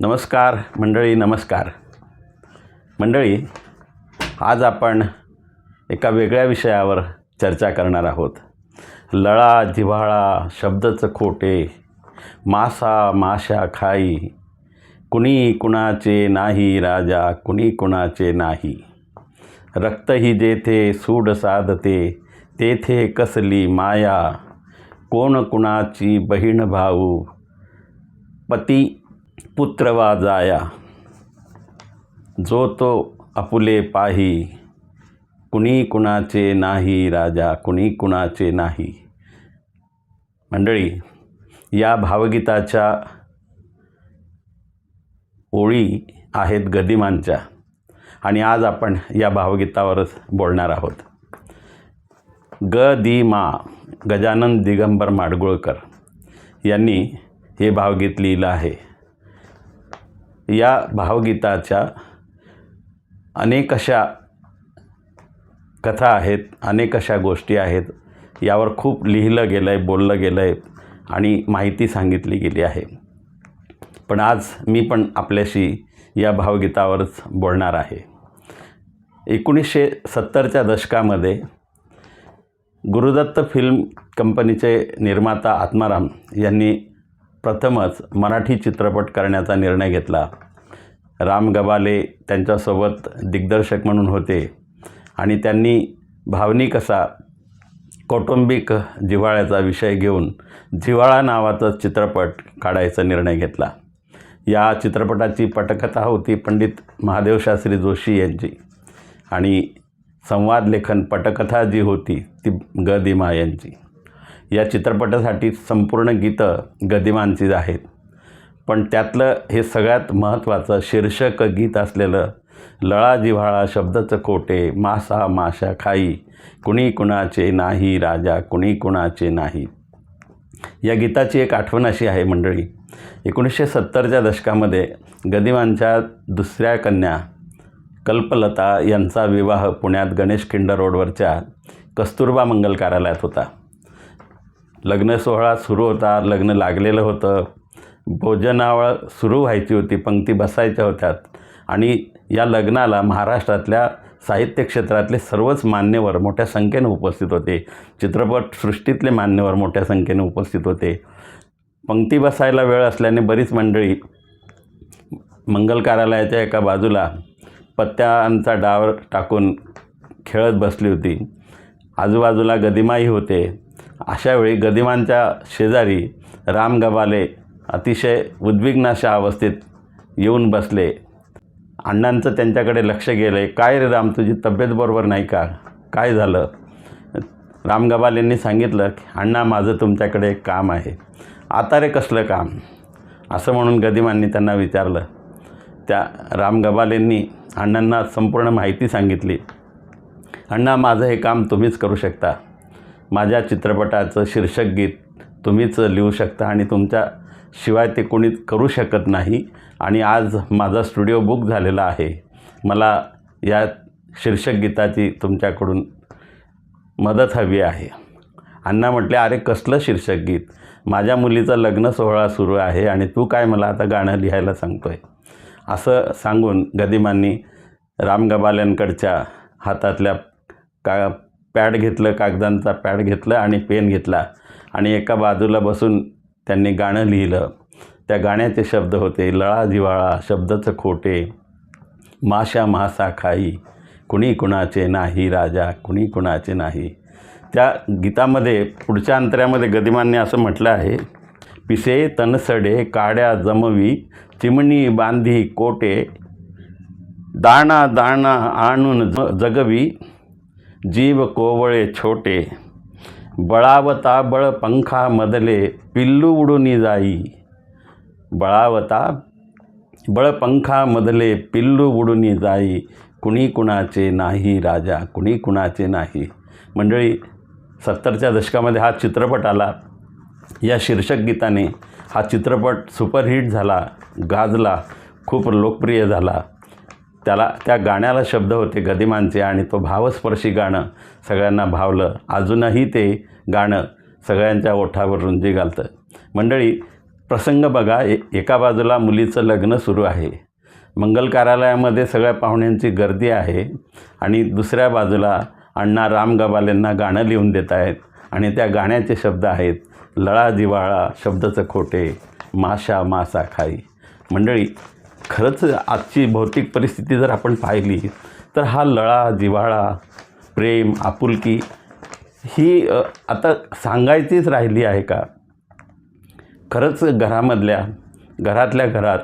नमस्कार मंडळी नमस्कार. मंडळी आज आपण एका वेगळ्या विषयावर चर्चा करणार आहोत. लळा जिव्हाळा शब्दच खोटे मासा माशा खाई कुणी कुणाचे नाही राजा कुणी कुणाचे नाही. रक्तही जेथे सूड साधते तेथे कसली माया कोण कुणाची बहीण भाऊ पती पुत्रवा जाया जो तो आपुले पाही कुणी कुणाचे नाही राजा कुणी कुणाचे नाही. मंडळी या भावगीताच्या ओळी आहेत गदिमांच्या आणि आज आपण या भावगीतावरच बोलणार आहोत. ग दि मा गजानन दिगंबर माडगुळकर यांनी हे भावगीत लिहिलं आहे. या भावगीताच्या अनेक अशा कथा आहेत अनेक अशा गोष्टी आहेत यावर खूप लिहिलं गेलं आहे बोललं गेलं आहे आणि माहिती सांगितली गेली आहे. पण आज मी पण आपल्याशी या भावगीतावरच बोलणार आहे. एकोणीसशे सत्तरच्या दशकामध्ये गुरुदत्त फिल्म कंपनीचे निर्माता आत्माराम यांनी प्रथमच मराठी चित्रपट करण्याचा निर्णय घेतला. राम गबाले त्यांच्यासोबत दिग्दर्शक म्हणून होते आणि त्यांनी भावनिक असा कौटुंबिक जिव्हाळ्याचा विषय घेऊन जिव्हाळा नावाचा चित्रपट काढायचा निर्णय घेतला. या चित्रपटाची पटकथा होती पंडित महादेव शास्त्री जोशी यांची आणि संवाद लेखन पटकथा जी होती ती ग दिमा यांची. या चित्रपटासाठी संपूर्ण गीतं गदिमांचीच आहेत. पण त्यातलं हे सगळ्यात महत्त्वाचं शीर्षक गीत असलेलं लळा जिव्हाळा शब्दच खोटे मासा माशा खाई कुणी कुणाचे नाही राजा कुणी कुणाचे नाही. या गीताची एक आठवण अशी आहे मंडळी एकोणीसशे सत्तरच्या दशकामध्ये गदिमांच्या दुसऱ्या कन्या कल्पलता यांचा विवाह पुण्यात गणेश खिंड रोडवरच्या कस्तुरबा मंगल कार्यालयात होता. लग्न सोहळा सुरू होता लग्न लागलेलं होतं. भोजनावळ सुरू व्हायची होती पंक्ती बसायच्या होत्यात. आणि या लग्नाला महाराष्ट्रातल्या साहित्य क्षेत्रातले सर्वच मान्यवर मोठ्या संख्येनं उपस्थित होते. चित्रपटसृष्टीतले मान्यवर मोठ्या संख्येने उपस्थित होते. पंक्ती बसायला वेळ असल्याने बरीच मंडळी मंगल कार्यालयाच्या एका बाजूला पत्त्यांचा डाव टाकून खेळत बसली होती. आजूबाजूला गदिमाही होते. अशावेळी गदिमांच्या शेजारी राम गबाले अतिशय उद्विग्न अशा अवस्थेत येऊन बसले. अण्णांचं त्यांच्याकडे लक्ष गेलं आहे काय रे राम तुझी तब्येत बरोबर नाही का? काय झालं? राम गबालेंनी सांगितलं की अण्णा माझं तुमच्याकडे एक काम आहे. आता रे कसलं काम? असं म्हणून गदिमांनी त्यांना विचारलं. त्या राम गबालेंनी अण्णांना संपूर्ण माहिती सांगितली. अण्णा माझं हे काम तुम्हीच करू शकता. माझ्या चित्रपटाचं शीर्षक गीत तुम्हीच लिहू शकता आणि तुमच्या शिवाय ते कोणी करू शकत नाही. आणि आज माझा स्टुडिओ बुक झालेला आहे. मला या शीर्षक गीताची तुमच्याकडून मदत हवी आहे. अण्णा म्हटले अरे कसलं शीर्षक गीत? माझ्या मुलीचं लग्न सोहळा सुरू आहे आणि तू काय मला आता गाणं लिहायला सांगतो आहे असं सांगून गदिमांनी राम गबाल्यांकडच्या हातातल्या का पॅड घेतलं कागदांचा पॅड घेतलं आणि पेन घेतला आणि एका बाजूला बसून त्यांनी गाणं लिहिलं. त्या गाण्याचे शब्द होते लळा जिवाळा शब्दचं खोटे माशा मासा खाई कुणी कुणाचे नाही राजा कुणी कुणाचे नाही. त्या गीतामध्ये पुढच्या अंतऱ्यामध्ये गदिमांनी असं म्हटलं आहे पिसे तनसडे काड्या जमवी चिमणी बांधी कोटे दाणा दाणा आणून ज जगवी जीव कोवळे छोटे बळावता बळ पंखा मधले पिल्लू उडून जाई. बळावता बळ पंखामधले पिल्लू उडूनी जाई. कुणी कुणाचे नाही राजा कुणी कुणाचे नाही. मंडळी सत्तरच्या दशकामध्ये हा चित्रपट आला. या शीर्षक गीताने हा चित्रपट सुपरहिट झाला गाजला खूप लोकप्रिय झाला. त्याला त्या गाण्याला शब्द होते गदिमांचे आणि तो भावस्पर्शी गाणं सगळ्यांना भावलं. अजूनही ते गाणं सगळ्यांच्या ओठावर रुंजी घालतं. मंडळी प्रसंग बघा ए एका बाजूला मुलीचं लग्न सुरू आहे. मंगल कार्यालयामध्ये सगळ्या पाहुण्यांची गर्दी आहे आणि दुसऱ्या बाजूला अण्णा राम गबालेंना गाणं लिहून देत आहेत आणि त्या गाण्याचे शब्द आहेत लळा जिवाळा शब्दचं खोटे माशा मासा खाई. मंडळी खरंच आजची भौतिक परिस्थिती जर आपण पाहिली तर हा लळा जिव्हाळा प्रेम आपुलकी ही आता सांगायचीच राहिली आहे का? खरंच घरामधल्या घरातल्या घरात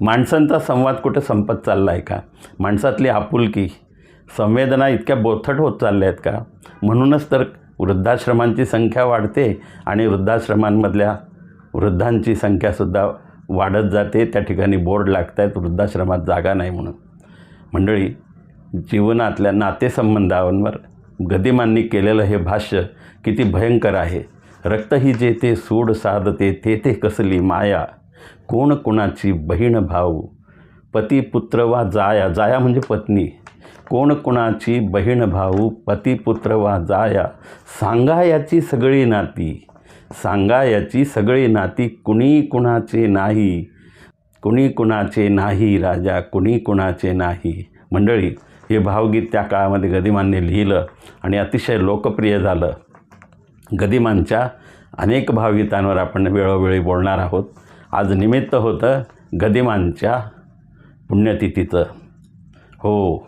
माणसांचा संवाद कुठे संपत चालला आहे का? माणसातली आपुलकी संवेदना इतक्या बोथट होत चालल्या आहेत का? म्हणूनच तर वृद्धाश्रमांची संख्या वाढते आणि वृद्धाश्रमांमधल्या वृद्धांची संख्यासुद्धा वाढत जाते त्या ठिकाणी बोर्ड लागत आहेत वृद्धाश्रमात जागा नाही म्हणून. मंडळी जीवनातल्या नातेसंबंधांवर गदिमांनी केलेलं हे भाष्य किती भयंकर आहे. रक्त ही जे ते सूड साधते ते ते कसली माया? कोण कुणाची बहीण भाऊ? पती पुत्र वा जाया? जाया म्हणजे पत्नी. कोण कुणाची बहीण भाऊ? पती पुत्र वा जाया? सांगा याची सगळी नाती. सांगा याची सगळी नाती कुणी कुणाचे नाही. कुणी कुणाचे नाही राजा कुणी कुणाचे नाही. मंडळी हे भावगीत त्या काळामध्ये गदिमांनी लिहिलं आणि अतिशय लोकप्रिय झालं. गदिमांच्या अनेक भावगीतांवर आपण वेळोवेळी बोलणार आहोत. आज निमित्त होतं गदिमांच्या पुण्यतिथीचं. हो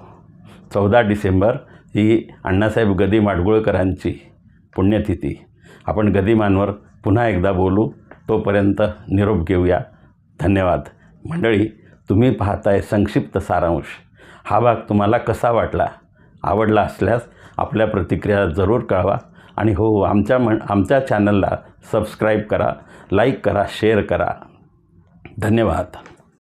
चौदा डिसेंबर ही अण्णासाहेब गदी माडगुळकरांची पुण्यतिथी. आपण गदिमांवर पुन्हा एकदा बोलू. तोपर्यंत निरोप घेऊया. धन्यवाद. मंडळी तुम्ही पाहताय संक्षिप्त सारांश. हा भाग तुम्हाला कसा वाटला? आवडला असल्यास आपल्या प्रतिक्रिया जरूर कळवा आणि हो आमच्या म्हण आमच्या चॅनलला सबस्क्राईब करा लाईक करा शेअर करा. धन्यवाद.